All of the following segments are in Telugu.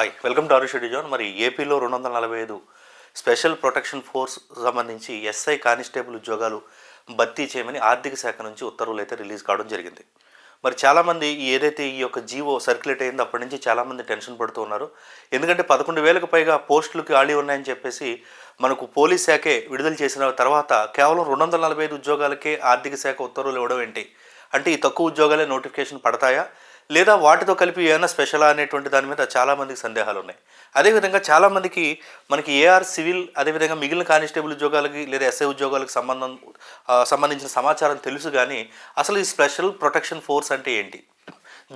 హాయ్ వెల్కమ్ టు ఆరుష్ డిజోన్ మరి ఏపీలో రెండు వందల నలభై ఐదు స్పెషల్ ప్రొటెక్షన్ ఫోర్స్ సంబంధించి ఎస్ఐ కానిస్టేబుల్ ఉద్యోగాలు భర్తీ చేయమని ఆర్థిక శాఖ నుంచి ఉత్తర్వులు అయితే రిలీజ్ కావడం జరిగింది. మరి చాలామంది ఏదైతే ఈ యొక్క జీవో సర్క్యులేట్ అయిందో అప్పటి నుంచి చాలామంది టెన్షన్ పడుతూ ఉన్నారు. ఎందుకంటే పదకొండు వేలకు పైగా పోస్టులు ఖాళీ ఉన్నాయని చెప్పేసి మనకు పోలీస్ శాఖే విడుదల చేసిన తర్వాత కేవలం రెండు వందల నలభై ఐదు ఉద్యోగాలకే ఆర్థిక శాఖ ఉత్తర్వులు ఇవ్వడం ఏంటి? అంటే ఈ తక్కువ ఉద్యోగాలే నోటిఫికేషన్ పడతాయా? లేదా వాటితో కలిపి ఏమైనా స్పెషలా అనేటువంటి దాని మీద చాలామందికి సందేహాలు ఉన్నాయి అదేవిధంగా చాలామందికి మనకి ఏఆర్ సివిల్ అదేవిధంగా మిగిలిన కానిస్టేబుల్ ఉద్యోగాలకి లేదా ఎస్ఐ ఉద్యోగాలకు సంబంధం సంబంధించిన సమాచారం తెలుసు కానీ అసలు ఈ స్పెషల్ ప్రొటెక్షన్ ఫోర్స్ అంటే ఏంటి?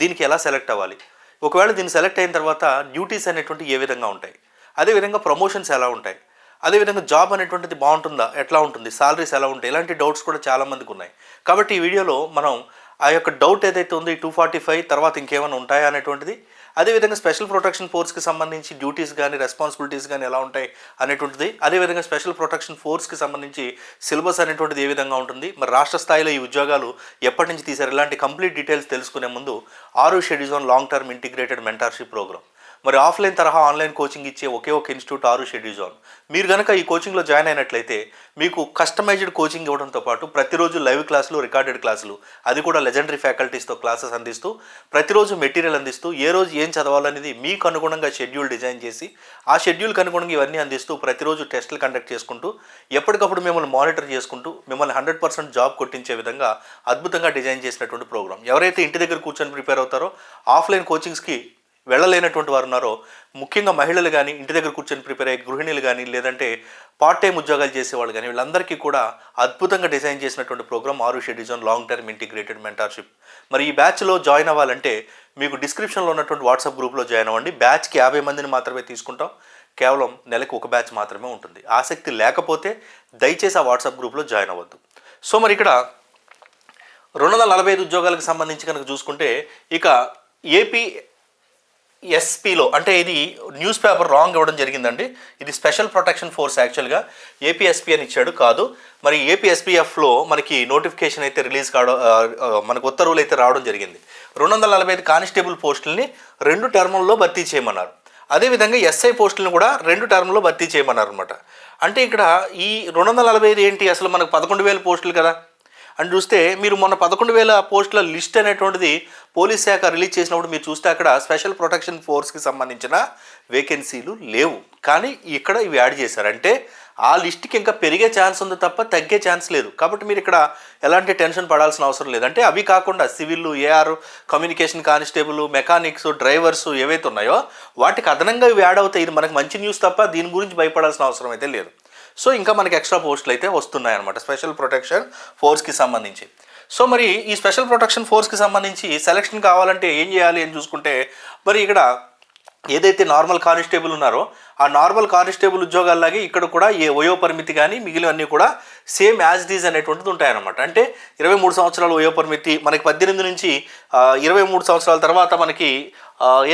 దీనికి ఎలా సెలెక్ట్ అవ్వాలి? ఒకవేళ దీన్ని సెలెక్ట్ అయిన తర్వాత డ్యూటీస్ అనేటువంటి ఏ విధంగా ఉంటాయి? అదేవిధంగా ప్రమోషన్స్ ఎలా ఉంటాయి? అదేవిధంగా జాబ్ అనేటువంటిది బాగుంటుందా? ఎట్లా ఉంటుంది? సాలరీస్ ఎలా ఉంటాయి? ఇలాంటి డౌట్స్ కూడా చాలామందికి ఉన్నాయి. కాబట్టి ఈ వీడియోలో మనం ఆ యొక్క డౌట్ ఏదైతే ఉందో ఈ టూ ఫార్టీ ఫైవ్ తర్వాత ఇంకేమైనా ఉంటాయా అనేటువంటిది అదేవిధంగా స్పెషల్ ప్రొటెక్షన్ ఫోర్స్కి సంబంధించి డ్యూటీస్ కానీ రెస్పాన్సిబిలిటీస్ కానీ ఎలా ఉంటాయి అనేటువంటిది అదేవిధంగా స్పెషల్ ప్రొటెక్షన్ ఫోర్స్కి సంబంధించి సిలబస్ అనేటువంటిది ఏ విధంగా ఉంటుంది మరి రాష్ట్ర స్థాయిలో ఈ ఉద్యోగాలు ఎప్పటి నుంచి తీశారు ఇలాంటి కంప్లీట్ డీటెయిల్స్ తెలుసుకునే ముందు ఆరు షెడ్యూజన్ on long term integrated mentorship program. మరి ఆఫ్లైన్ తరహా ఆన్లైన్ కోచింగ్ ఇచ్చే ఒకే ఒక ఇన్స్టిట్యూట్ ఆరు షెడ్యూల్ జోన్ మీరు కనుక ఈ కోచింగ్లో జాయిన్ అయినట్లయితే మీకు కస్టమైజ్డ్ కోచింగ్ ఇవ్వడంతో పాటు ప్రతిరోజు లైవ్ క్లాసులు రికార్డెడ్ క్లాసులు అది కూడా లెజెండరీ ఫ్యాకల్టీస్తో క్లాసెస్ అందిస్తూ ప్రతిరోజు మెటీరియల్ అందిస్తూ ఏ రోజు ఏం చదవాలనేది మీకు అనుగుణంగా షెడ్యూల్ డిజైన్ చేసి ఆ షెడ్యూల్కి అనుగుణంగా ఇవన్నీ అందిస్తూ ప్రతిరోజు టెస్టులు కండక్ట్ చేసుకుంటూ ఎప్పటికప్పుడు మిమ్మల్ని మానిటర్ చేసుకుంటూ మిమ్మల్ని హండ్రెడ్ పర్సెంట్ జాబ్ కొట్టించే విధంగా అద్భుతంగా డిజైన్ చేసినటువంటి ప్రోగ్రామ్. ఎవరైతే ఇంటి దగ్గర కూర్చొని ప్రిపేర్ అవుతారో ఆఫ్లైన్ కోచింగ్స్కి వెళ్ళలేనటువంటి వారు ఉన్నారో ముఖ్యంగా మహిళలు కానీ ఇంటి దగ్గర కూర్చొని ప్రిపేర్ అయ్యే గృహిణులు కానీ లేదంటే పార్ట్ టైం ఉద్యోగాలు చేసేవాళ్ళు కానీ వీళ్ళందరికీ కూడా అద్భుతంగా డిజైన్ చేసినటువంటి ప్రోగ్రామ్ ఆరు షెడ్యూజన్ లాంగ్ టర్మ్ ఇంటిగ్రేటెడ్ మెంటార్షిప్ మరి ఈ బ్యాచ్లో జాయిన్ అవ్వాలంటే మీకు డిస్క్రిప్షన్లో ఉన్నటువంటి వాట్సాప్ గ్రూప్లో జాయిన్ అవ్వండి. బ్యాచ్కి యాభై మందిని మాత్రమే తీసుకుంటాం. కేవలం నెలకు ఒక బ్యాచ్ మాత్రమే ఉంటుంది. ఆసక్తి లేకపోతే దయచేసి ఆ వాట్సాప్ గ్రూప్లో జాయిన్ అవ్వద్దు. సో మరి ఇక్కడ రెండు వందల నలభై ఐదు ఉద్యోగాలకు సంబంధించి కనుక చూసుకుంటే ఇక ఏపీ ఎస్పీలో అంటే ఇది న్యూస్ పేపర్ రాంగ్ ఇవ్వడం జరిగిందండి. ఇది స్పెషల్ ప్రొటెక్షన్ ఫోర్స్ యాక్చువల్గా. ఏపీఎస్పీ అని ఇచ్చాడు కాదు. మరి ఏపీఎస్పీఎఫ్లో మనకి నోటిఫికేషన్ అయితే రిలీజ్ కావడం మనకు ఉత్తర్వులు అయితే రావడం జరిగింది. రెండు వందల నలభై ఐదు కానిస్టేబుల్ పోస్టులని రెండు టర్ముల్లో భర్తీ చేయమన్నారు. అదేవిధంగా ఎస్ఐ పోస్టులను కూడా రెండు టర్మ్లో భర్తీ చేయమన్నారు అనమాట అంటే ఇక్కడ ఈ రెండు వందల నలభై ఐదు ఏంటి? అసలు మనకు పదకొండు వేల పోస్టులు కదా. అని చూస్తే మీరు మొన్న పదకొండు వేల పోస్టుల లిస్ట్ అనేటువంటిది పోలీస్ శాఖ రిలీజ్ చేసినప్పుడు మీరు చూస్తే అక్కడ స్పెషల్ ప్రొటెక్షన్ ఫోర్స్కి సంబంధించిన వేకెన్సీలు లేవు. కానీ ఇక్కడ ఇవి యాడ్ చేశారంటే ఆ లిస్ట్కి ఇంకా పెరిగే ఛాన్స్ ఉంది తప్ప తగ్గే ఛాన్స్ లేదు. కాబట్టి మీరు ఇక్కడ ఎలాంటి టెన్షన్ పడాల్సిన అవసరం లేదు. అంటే అవి కాకుండా civil AR communication constable mechanics drivers ఏవైతే ఉన్నాయో వాటికి అదనంగా ఇవి యాడ్ అవుతాయి. ఇది మనకు మంచి న్యూస్ తప్ప దీని గురించి భయపడాల్సిన అవసరం అయితే లేదు. సో ఇంకా మనకి ఎక్స్ట్రా పోస్టులు అయితే వస్తున్నాయి అనమాట స్పెషల్ ప్రొటెక్షన్ ఫోర్స్కి సంబంధించి. సో మరి ఈ స్పెషల్ ప్రొటెక్షన్ ఫోర్స్కి సంబంధించి సెలక్షన్ కావాలంటే ఏం చేయాలి అని చూసుకుంటే మరి ఇక్కడ ఏదైతే నార్మల్ కానిస్టేబుల్ ఉన్నారో ఆ నార్మల్ కానిస్టేబుల్ ఉద్యోగాల్లాగే ఇక్కడ కూడా ఏ వయో పరిమితి కానీ మిగిలినవన్నీ కూడా సేమ్ యాజ్ డీజ్ అనేటువంటిది ఉంటాయన్నమాట. అంటే ఇరవై మూడు సంవత్సరాల వయో పరిమితి మనకి పద్దెనిమిది నుంచి ఇరవై మూడు సంవత్సరాల తర్వాత మనకి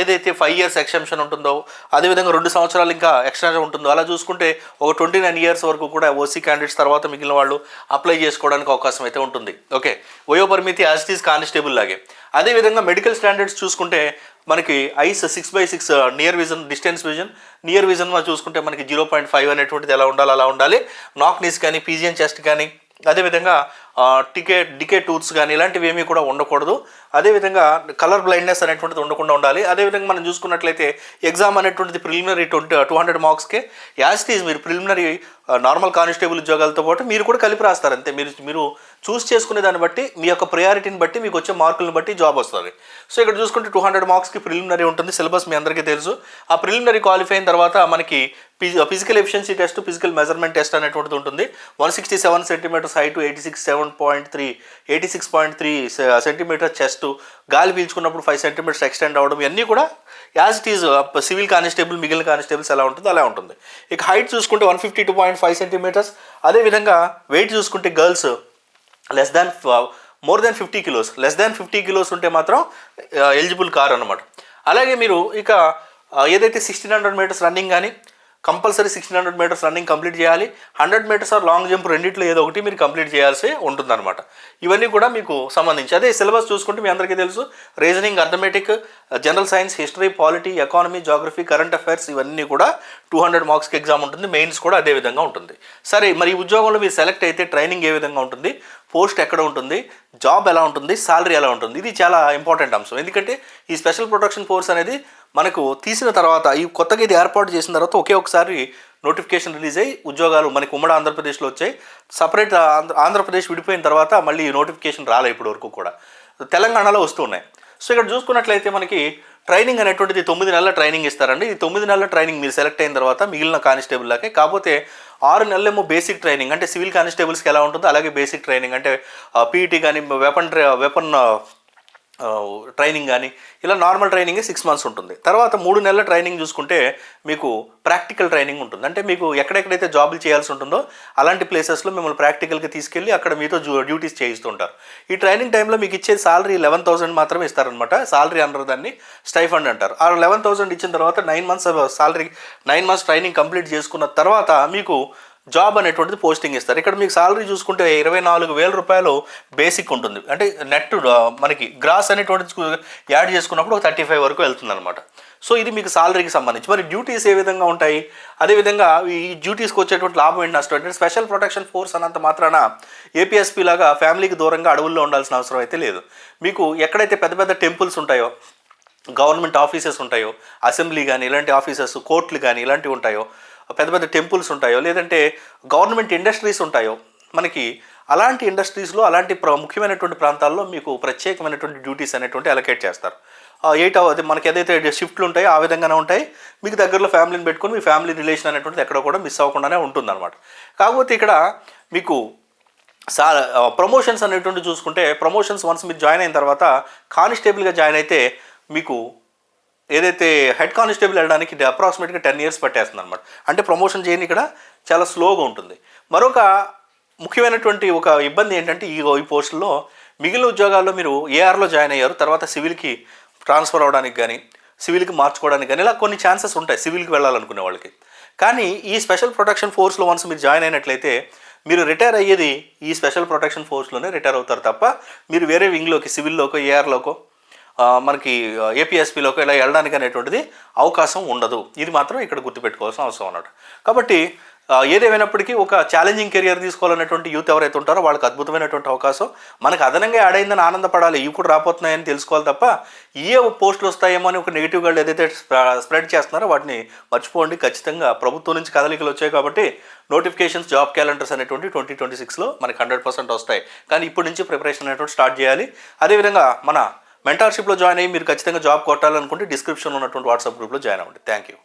ఏదైతే ఫైవ్ ఇయర్స్ ఎక్సెంప్షన్ ఉంటుందో అదేవిధంగా రెండు సంవత్సరాలు ఇంకా ఎక్స్ట్రా ఉంటుందో అలా చూసుకుంటే ఒక ట్వంటీ నైన్ ఇయర్స్ వరకు కూడా ఓసీ క్యాండిడేట్స్ తర్వాత మిగిలిన వాళ్ళు అప్లై చేసుకోవడానికి అవకాశం అయితే ఉంటుంది. ఓకే. వయో పరిమితి యాజ్ డీజ్ కానిస్టేబుల్ లాగే. అదేవిధంగా మెడికల్ స్టాండర్డ్స్ చూసుకుంటే మనకి eyes six by six near vision distance vision near vision చూసుకుంటే మనకి జీరో పాయింట్ ఫైవ్ అనేటువంటిది ఎలా ఉండాలి అలా ఉండాలి. నాక్ నీస్ కానీ పీజియన్ చెస్ట్ కానీ అదేవిధంగా టికెట్ డికే టూత్స్ కానీ ఇలాంటివి ఏమీ కూడా ఉండకూడదు. అదేవిధంగా కలర్ బ్లైండ్నెస్ అనేటువంటిది ఉండకుండా ఉండాలి. అదేవిధంగా మనం చూసుకున్నట్లయితే ఎగ్జామ్ అనేటువంటిది ప్రిలిమినరీ ట్వంటీ టూ హండ్రెడ్ మార్క్స్కే యాజ్ ఈజ్ మీరు ప్రిలిమినరీ నార్మల్ కానిస్టేబుల్ ఉద్యోగాలతో పాటు మీరు కూడా కలిపి రాస్తారు అంతే. మీరు మీరు చూస్ చేసుకునే దాన్ని బట్టి మీ యొక్క ప్రయారిటీని బట్టి మీకు వచ్చే మార్కులను బట్టి జాబ్ వస్తుంది. సో ఇక్కడ చూసుకుంటే టూ హండ్రెడ్ మార్క్స్కి ప్రిలిమినరీ ఉంటుంది. సిలబస్ మీ అందరికీ తెలుసు. ఆ ప్రిలిమినరీ క్వాలిఫై అయిన తర్వాత మనకి physical efficiency test physical measurement test అనేటువంటిది ఉంటుంది. One sixty seven centimetres height eighty six seven point three eighty six point three centimetre chest. గాలి పీల్చుకున్నప్పుడు ఫైవ్ సెంటీమీటర్స్ ఎక్స్టెండ్ అవ్వడం ఇవన్నీ కూడా as it is civil constable మిగిలిన కానిస్టేబుల్స్ ఎలా ఉంటుందో అలా ఉంటుంది. ఇక హైట్ చూసుకుంటే one fifty two point five centimetres. అదేవిధంగా వెయిట్ చూసుకుంటే girls less than more than fifty kilos. Less than fifty kilos ఉంటే మాత్రం ఎలిజిబుల్ కార్ అనమాట అలాగే మీరు ఇక ఏదైతే సిక్స్టీన్ హండ్రెడ్ మీటర్స్ రన్నింగ్ కానీ compulsory sixteen hundred metres running complete చేయాలి. Hundred metres or long jump రెండిట్లో ఏదో ఒకటి మీరు కంప్లీట్ చేయాల్సి ఉంటుందన్నమాట. ఇవన్నీ కూడా మీకు సంబంధించి. అదే సిలబస్ చూసుకుంటే మీ అందరికీ తెలుసు. Reasoning arithmetic general science history polity economy geography current affairs ఇవన్నీ కూడా టూ హండ్రెడ్ మార్క్స్కి ఎగ్జామ్ ఉంటుంది. మెయిన్స్ కూడా అదే విధంగా ఉంటుంది. సరే మరి ఉద్యోగంలో మీరు సెలెక్ట్ అయితే ట్రైనింగ్ ఏ విధంగా ఉంటుంది? పోస్ట్ ఎక్కడ ఉంటుంది? జాబ్ ఎలా ఉంటుంది? సాలరీ ఎలా ఉంటుంది? ఇది చాలా ఇంపార్టెంట్ అంశం. ఎందుకంటే ఈ స్పెషల్ ప్రొటెక్షన్ ఫోర్స్ అనేది మనకు తీసిన తర్వాత ఈ కొత్తగా ఇది ఏర్పాటు చేసిన తర్వాత ఒకే ఒకసారి నోటిఫికేషన్ రిలీజ్ అయ్యి ఉద్యోగాలు మనకి ఉమ్మడి ఆంధ్రప్రదేశ్లో వచ్చాయి. సపరేట్ ఆంధ్ర ఆంధ్రప్రదేశ్ విడిపోయిన తర్వాత మళ్ళీ ఈ నోటిఫికేషన్ రాలే ఇప్పటి వరకు కూడా. తెలంగాణలో వస్తున్నాయి. సో ఇక్కడ చూసుకున్నట్లయితే మనకి ట్రైనింగ్ అనేటువంటిది తొమ్మిది నెలల ట్రైనింగ్ ఇస్తారండి. ఈ తొమ్మిది నెలల ట్రైనింగ్ మీరు సెలెక్ట్ అయిన తర్వాత మిగిలిన కానిస్టేబుల్లాకే కాకపోతే ఆరు నెలలేమో బేసిక్ ట్రైనింగ్ అంటే సివిల్ కానిస్టేబుల్స్కి ఎలా ఉంటుందో అలాగే బేసిక్ ట్రైనింగ్ అంటే పీఈటీ కానీ వెపన్ వెపన్ ట్రైనింగ్ కానీ ఇలా నార్మల్ ట్రైనింగ్ సిక్స్ మంత్స్ ఉంటుంది. తర్వాత మూడు నెలల ట్రైనింగ్ చూసుకుంటే మీకు ప్రాక్టికల్ ట్రైనింగ్ ఉంటుంది. అంటే మీకు ఎక్కడెక్కడైతే జాబులు చేయాల్సి ఉంటుందో అలాంటి ప్లేసెస్లో మిమ్మల్ని ప్రాక్టికల్గా తీసుకెళ్ళి అక్కడ మీతో డ్యూటీస్ చేయిస్తుంటారు ఈ ట్రైనింగ్ టైంలో మీకు ఇచ్చే సాలరీ లెవెన్ థౌసండ్ మాత్రమే ఇస్తారనమాట సాలరీ అన్నారు దాన్ని స్టైఫండ్ అంటారు. ఆ లెవెన్ థౌసండ్ ఇచ్చిన తర్వాత nine months salary nine months training complete చేసుకున్న తర్వాత మీకు జాబ్ అనేటువంటిది పోస్టింగ్ ఇస్తారు. ఇక్కడ మీకు సాలరీ చూసుకుంటే ఇరవై నాలుగు వేల రూపాయలు బేసిక్ ఉంటుంది. అంటే నెట్ మనకి గ్రాస్ అనేటువంటిది యాడ్ చేసుకున్నప్పుడు ఒక థర్టీ ఫైవ్ వరకు వెళ్తుంది అనమాట సో ఇది మీకు సాలరీకి సంబంధించి. మరి డ్యూటీస్ ఏ విధంగా ఉంటాయి? అదేవిధంగా ఈ డ్యూటీస్కి వచ్చేటువంటి లాభం ఏంటి నష్టం అంటే స్పెషల్ ప్రొటెక్షన్ ఫోర్స్ అన్నంత మాత్రాన ఏపీఎస్పీ లాగా ఫ్యామిలీకి దూరంగా అడవుల్లో ఉండాల్సిన అవసరం అయితే లేదు. మీకు ఎక్కడైతే పెద్ద పెద్ద టెంపుల్స్ ఉంటాయో గవర్నమెంట్ ఆఫీసెస్ ఉంటాయో అసెంబ్లీ కానీ ఇలాంటి ఆఫీసెస్ కోర్టులు కానీ ఇలాంటివి ఉంటాయో పెద్ద పెద్ద టెంపుల్స్ ఉంటాయో లేదంటే గవర్నమెంట్ ఇండస్ట్రీస్ ఉంటాయో మనకి అలాంటి ఇండస్ట్రీస్లో అలాంటి ప్ర ముఖ్యమైనటువంటి ప్రాంతాల్లో మీకు ప్రత్యేకమైనటువంటి డ్యూటీస్ అనేటువంటి అలొకేట్ చేస్తారు. ఎయిట్ అవర్ మనకి ఏదైతే షిఫ్ట్లు ఉంటాయో ఆ విధంగానే ఉంటాయి. మీకు దగ్గరలో ఫ్యామిలీని పెట్టుకొని మీ ఫ్యామిలీ రిలేషన్ అనేటువంటిది ఎక్కడ కూడా మిస్ అవ్వకుండానే ఉంటుందన్నమాట. కాకపోతే ఇక్కడ మీకు సా ప్రమోషన్స్ అనేటువంటి చూసుకుంటే ప్రమోషన్స్ వన్స్ మీరు జాయిన్ అయిన తర్వాత కానిస్టేబుల్గా జాయిన్ అయితే మీకు ఏదైతే హెడ్ కానిస్టేబుల్ వెళ్ళడానికి అప్రాక్సిమేట్గా టెన్ ఇయర్స్ పట్టేస్తుంది అనమాట అంటే ప్రమోషన్ చేయని ఇక్కడ చాలా స్లోగా ఉంటుంది. మరొక ముఖ్యమైనటువంటి ఒక ఇబ్బంది ఏంటంటే ఈ ఈ పోస్టుల్లో మిగిలిన ఉద్యోగాల్లో మీరు ఏఆర్లో జాయిన్ అయ్యారు తర్వాత సివిల్కి ట్రాన్స్ఫర్ అవ్వడానికి కానీ సివిల్కి మార్చుకోవడానికి కానీ ఇలా కొన్ని ఛాన్సెస్ ఉంటాయి సివిల్కి వెళ్ళాలనుకునే వాళ్ళకి. కానీ ఈ స్పెషల్ ప్రొటెక్షన్ ఫోర్స్లో వన్స్ మీరు జాయిన్ అయినట్లయితే మీరు రిటైర్ అయ్యేది ఈ స్పెషల్ ప్రొటెక్షన్ ఫోర్స్లోనే రిటైర్ అవుతారు తప్ప మీరు వేరే వింగ్లోకి సివిల్లోకో ఏఆర్లోకో మనకి ఏపీఎస్పీలోకి ఇలా వెళ్ళడానికి అనేటువంటిది అవకాశం ఉండదు. ఇది మాత్రం ఇక్కడ గుర్తుపెట్టుకోవాల్సిన అవసరం అన్నట్టు కాబట్టి ఏదేమైనప్పటికీ ఒక ఛాలెంజింగ్ కెరియర్ తీసుకోవాలనేటువంటి యూత్ ఎవరైతే ఉంటారో వాళ్ళకి అద్భుతమైనటువంటి అవకాశం. మనకు అదనంగా యాడ్ అయిందని ఆనందపడాలి. ఇవి కూడా రాబోతున్నాయని తెలుసుకోవాలి తప్ప ఏ పోస్టులు వస్తాయేమో అని ఒక నెగిటివ్గా ఏదైతే స్ప్రెడ్ చేస్తున్నారో వాటిని మర్చిపోండి. ఖచ్చితంగా ప్రభుత్వం నుంచి కదలికలు వచ్చాయి కాబట్టి నోటిఫికేషన్స్ జాబ్ క్యాలెండర్స్ అనేటువంటి ట్వంటీ ట్వంటీ సిక్స్లో మనకి హండ్రెడ్ పర్సెంట్ వస్తాయి. కానీ ఇప్పటి నుంచి ప్రిపరేషన్ అనేటువంటి స్టార్ట్ చేయాలి. అదేవిధంగా మన మెంటార్షిప్లో జాయిన్ అయ్యి మీరు ఖచ్చితంగా జాబ్ కొట్టాలనుకుంటే డిస్క్రిప్షన్లో ఉన్నటువంటి వాట్సాప్ గ్రూప్లో జాయిన్ అవ్వండి. Thank you